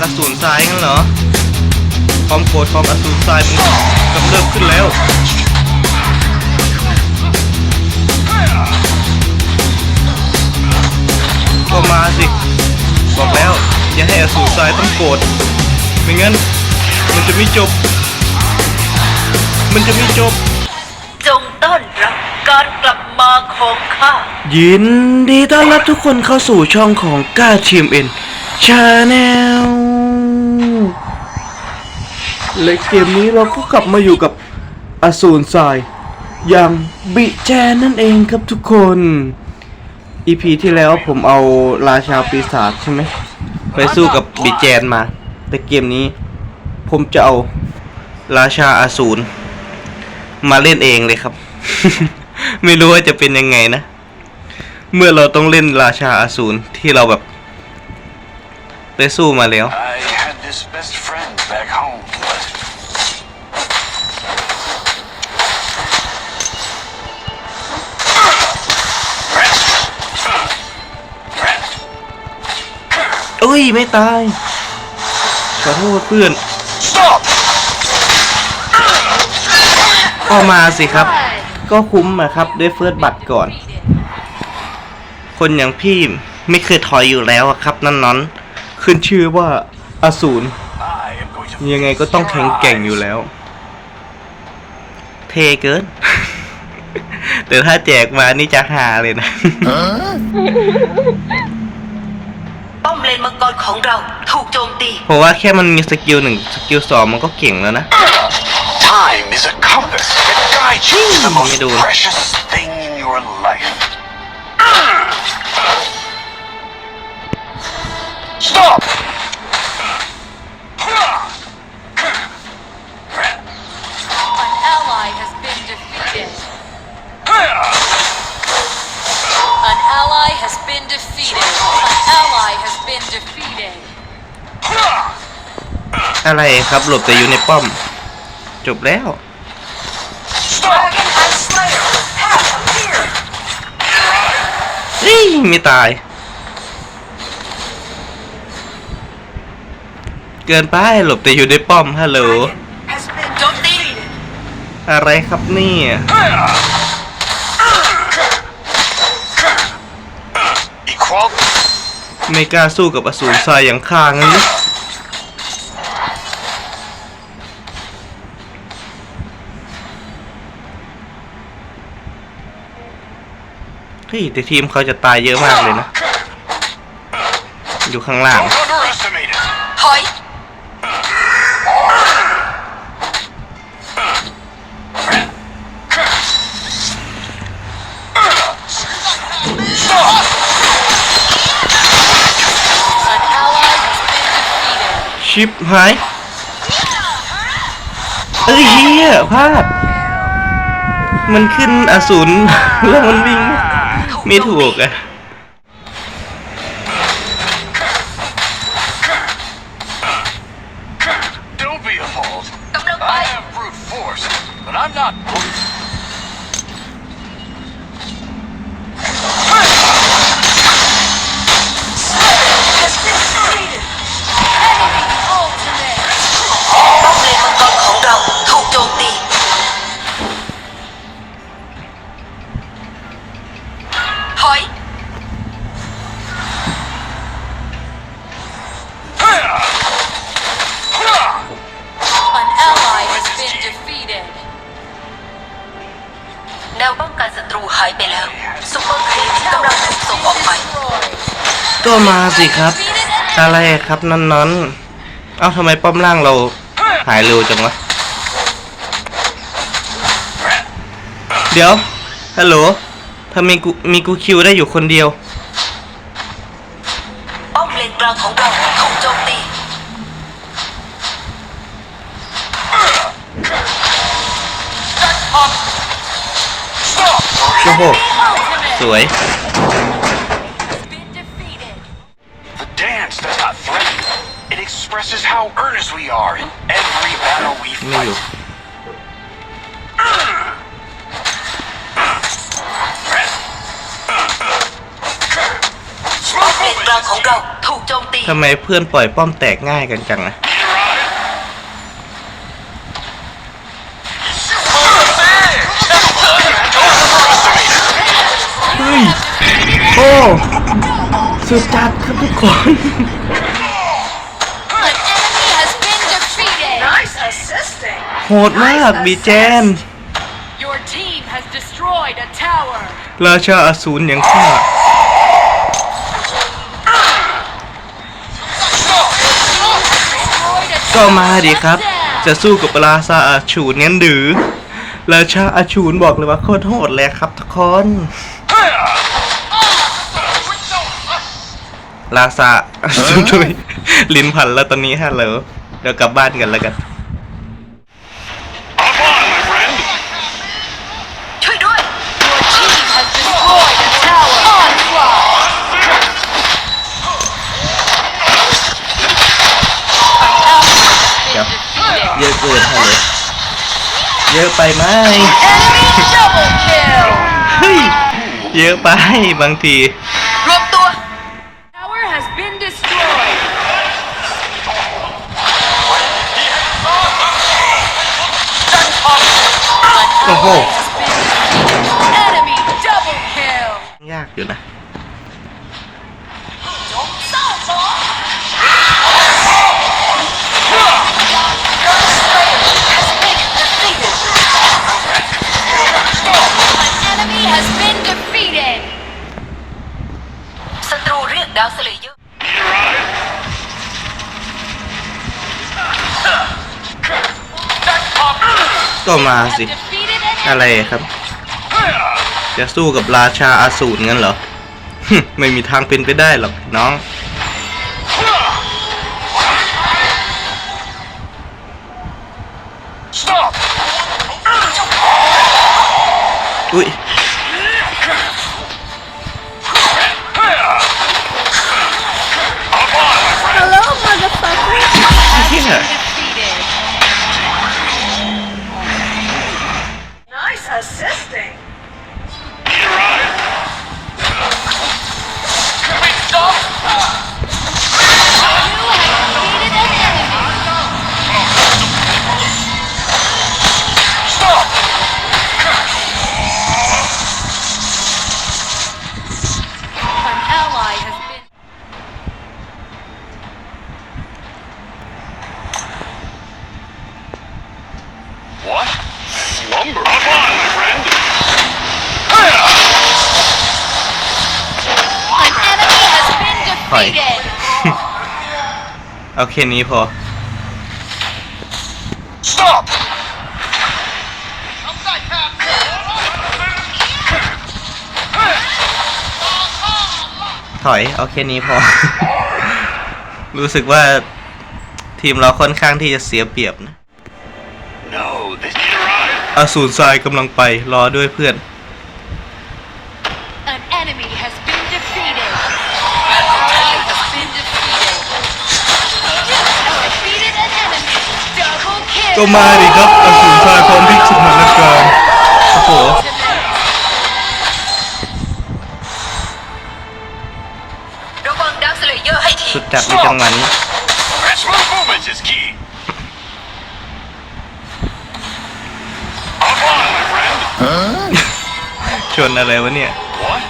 อกอสูรทรายงั้นเหรอความโกรธของอสูรทรายมันกำเริบขึ้นแล้วก็มาสิ บอกแล้ว อย่าให้อสูรทรายต้องโกรธไม่งั้น มันจะไม่จบ มันจะไม่จบ จงต้อนรับการกลับมาของข้า ยินดีต้อนรับทุกคนเข้าสู่ช่องของก้าทีมเอ็นชาแนล และเกมนี้เราก็กลับมาอยู่กับอสูรทราย อย่างบิแจนนั่นเองครับทุกคนอีพีที่แล้วผมเอาราชาปีศาจใช่ไหมไปสู้กับบิแจนมา แต่เกมนี้ ผมจะเอาราชาอสูรมาเล่นเองเลยครับ ไม่รู้ว่าจะเป็นยังไงนะ เมื่อเราต้องเล่นราชาอสูรที่เราแบบ ได้สู้มาแล้ว I had this best friend back home, but เอ้ยไม่ตายขอโทษเพื่อน stop. ก็มาสิครับ ก็คุ้มอะครับด้วยเฟิร์สบัตรก่อน คนอย่างพี่ไม่เคยถอยอยู่แล้วอะครับนั่นนอนขึ้นชื่อว่า อสูร I am going to ยังไงก็ต้องแข็งแกร่งอยู่แล้ว เทเกิน แต่ถ้าแจกมานี่จะหาเลยนะ ป้อมเลนมังกรของเราถูกโจมตี เพราะว่าแค่มันมีสกิลหนึ่งสกิลสองมันก็เก่งแล้วนะ Time is a compass that guides you to the most Nghe đùa. precious thing in your life. Stop. อะไรครับหลบแต่อยู่ในป้อม จบแล้ว Stop. and Slayer have appeared เฮ้ยไม่ตาย เกินไปหลบแต่อยู่ในป้อมฮัลโหลอะไรครับนี่ไม่กล้าสู้กับอสูรทรายอย่างข้างั้น เฮ้ยแต่ทีมเขาจะตายเยอะมากเลยนะ อยู่ข้างล่าง Don't underestimate it. ถอย Stop. An ally has been defeated. ชิปหายเอ้ยเฮียพลาด มันขึ้นอสูร แล้วมันวิ่ง ไม่ถูกอะ แนวป้องกันศัตรูหายไปแล้วซุปเปอร์ครีปกำลังถูกส่งออกไปก็มาสิครับ อะไรครับนั่นนอนเอ้าทำไมป้อมล่างเราหายเร็วจังวะ เดี๋ยว ฮัลโหลทำไมกูมีกูคิวได้อยู่คนเดียว อ้โห สวย The dance does not threaten you. It expresses how earnest we are in every battle we ไม่อ fight. ยู่ Smoke ป้อมเด็กกลางของเราถูกโจมตี ทำไมเพื่อนปล่อยป้อมแตกง่ายกันจังนะ อ้ สุดจัดครับทุกคน An enemy has been defeated. Nice assisting โหดมากบีแจน Your team has destroyed a tower. ราชาอสูรอย่างข้า Destroyed a ก็มาดิครับ down. จะสู้กับราชาอาชูนงั้นหรือ ราชาอาชูนบอกเลยว่าโคตรโหดเลยครับทุกคน ราชาอาชูนด้วยลิ้นพันแล้วตอนนี้ฮะเหรอเดี๋ยวกลับบ้านกันแล้วกัน Up on, my friend. ช่วยด้วย Your team has destroyed a tower. Onslaught. Yep. Defeated. เยอะเกินฮะเลยเยอะไปไหม Enemy double kill. เฮ้ย เยอะไปบางที An Oh, ally has been defeated. Enemy double kill. ยากอยู่นะ An enemy has been defeated. ศัตรูเรียกดาวเสลยเยอะ ก็มาสิ Have defeated an อะไรครับ จะสู้กับราชาอาสูรงั้นเหรอ ไม่มีทางเป็นไปได้หรอกน้องอุ้ย เอาแค่นี้พอ Stop! ถอยเอาแค่นี้พอ รู้สึกว่าทีมเราค่อนข้างที่จะเสียเปรียบนะ No, this. You're right. อาสูรทรายกำลังไปรอด้วยเพื่อน ก็มาดิครับอาสูรทรายพร้อมพลิกสถานการณ์โอ้โหระวังดาวเสลยเยอะให้ทีสุดจัดในจังหวะนี้ Smooth movements is key. Up on, my friend. ชนอะไรวะเนี่ย What?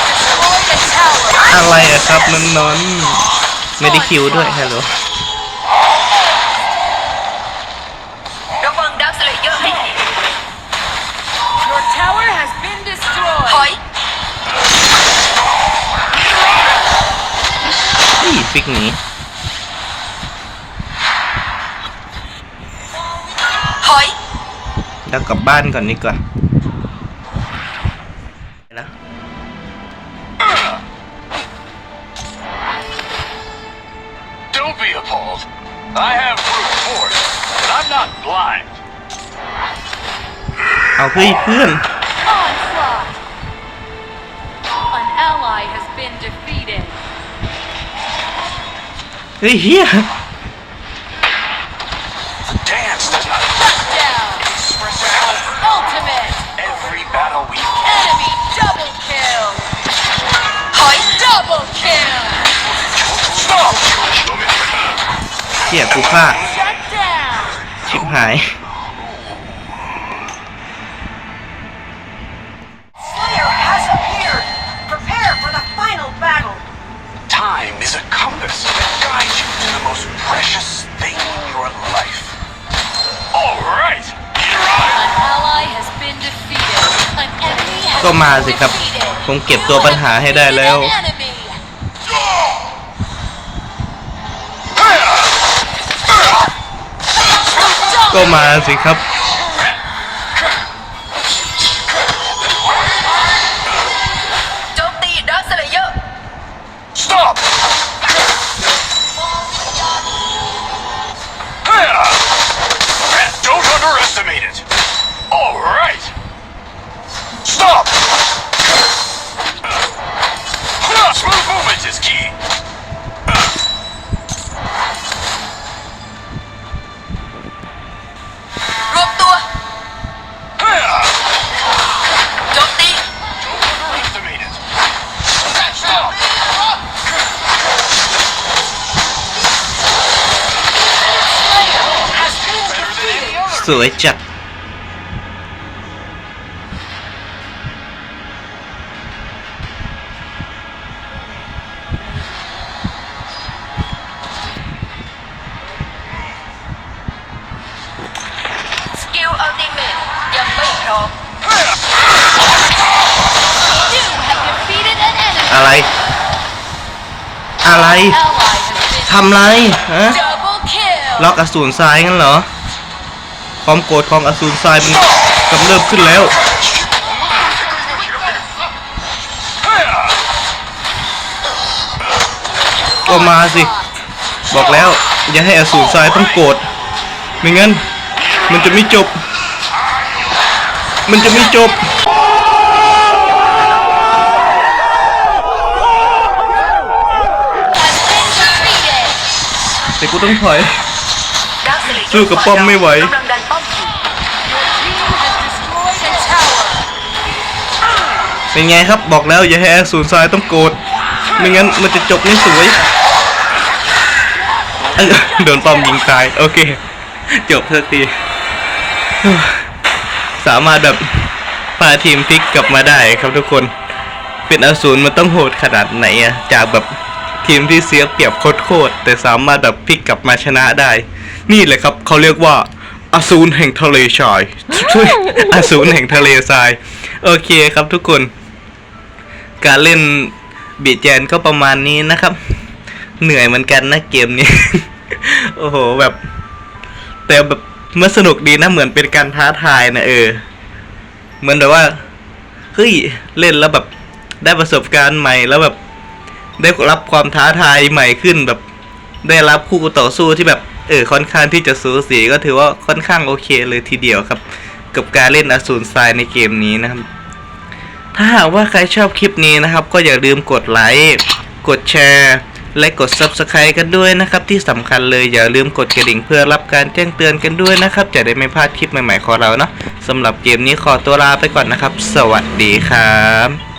Destroyed a tower. อะไรอะครับนอนๆ ไม่ได้คิวด้วยฮัลโหลระวังดาวเสลยเยอะให้ที Your tower has been ถ destroyed. อยนี่ฟิกหนีถอย แล้วกลับบ้านก่อนดีกว่าแล้ Don't be appalled. I have brute force, but I'm not blind. เอาเฮ้ยเพื่อน Onslaught. An ally has been defeated. เฮ้ยเฮีย The dance does not Down. express how Ultimate. every battle we Enemy double kill. ชี่ยกูพลาด Shut down. ชิบหาย Slayer has appeared! Prepare for the final battle! Time is a compass that guides you to the most precious thing in your life. All right, here I An ally has been defeated. An enemy has ก็มา been สิครับ defeated. ผมเก็บตัวปัญหาให้ได้แล้ว ก็มาสิครับ สวยจัดสกิลอัลติเมทยังไม่พร้อม You have defeated an enemy. อะไร อะไร Ally has been ทำไร ฮะ double kill. ล็อกอสูรทรายงั้นเหรอ ความโกรธของอสูรทรายมันกำเริบขึ้นแล้ว ก็มาสิ บอกแล้ว อย่าให้อสูรทรายต้องโกรธไม่งั้น มันจะไม่จบ มันจะไม่จบแต่กูต้องถอยดักสเลเยอร์สู้กับป้อมไม่ไหว กำลังดันป้อมอยู่ Your team has destroyed a tower. เป็นไงครับบอกแล้วอย่าให้อสูรทรายต้องโกรธไม่งั้นมันจะจบไม่สวยเอ้ยโดนปอมยิงตาย โอเค จบสักที สามารถแบบพาทีมพลิกกลับมาได้ครับทุกคน เป็นอสูรมันต้องโหดขนาดไหนอะจากแบบทีมที่เสียเปรียบโคตรแต่สามารถแบบพลิกกลับมาชนะได้ นี่แหละครับเขาเรียกว่าอสูรแห่งทะเลทรายช่วยอสูรแห่งทะเลทราย โอเคครับทุกคน การเล่นบีแจนก็ประมาณนี้นะครับ เหนื่อยเหมือนกันนะเกมนี้ โอ้โหแบบ แต่แบบมันสนุกดีนะเหมือนเป็นการท้าทายนะเออ เหมือนแบบว่าเฮ้ยเล่นแล้วแบบได้ประสบการณ์ใหม่แล้วแบบได้รับความท้าทายใหม่ขึ้นแบบ ได้รับคู่ต่อสู้ที่แบบเออค่อนข้างที่จะสูสีก็ถือว่าค่อนข้างโอเคเลยทีเดียวครับ กับการเล่นอสูรทรายในเกมนี้นะครับ ถ้าหากว่าใครชอบคลิปนี้นะครับ ก็อย่าลืมกดไลค์กดแชร์และกด Subscribe กันด้วยนะครับ ที่สำคัญเลยอย่าลืมกดกระดิ่งเพื่อรับการแจ้งเตือนกันด้วยนะครับ จะได้ไม่พลาดคลิปใหม่ๆของเราเนาะสำหรับเกมนี้ขอตัวลาไปก่อนนะครับ สวัสดีครับ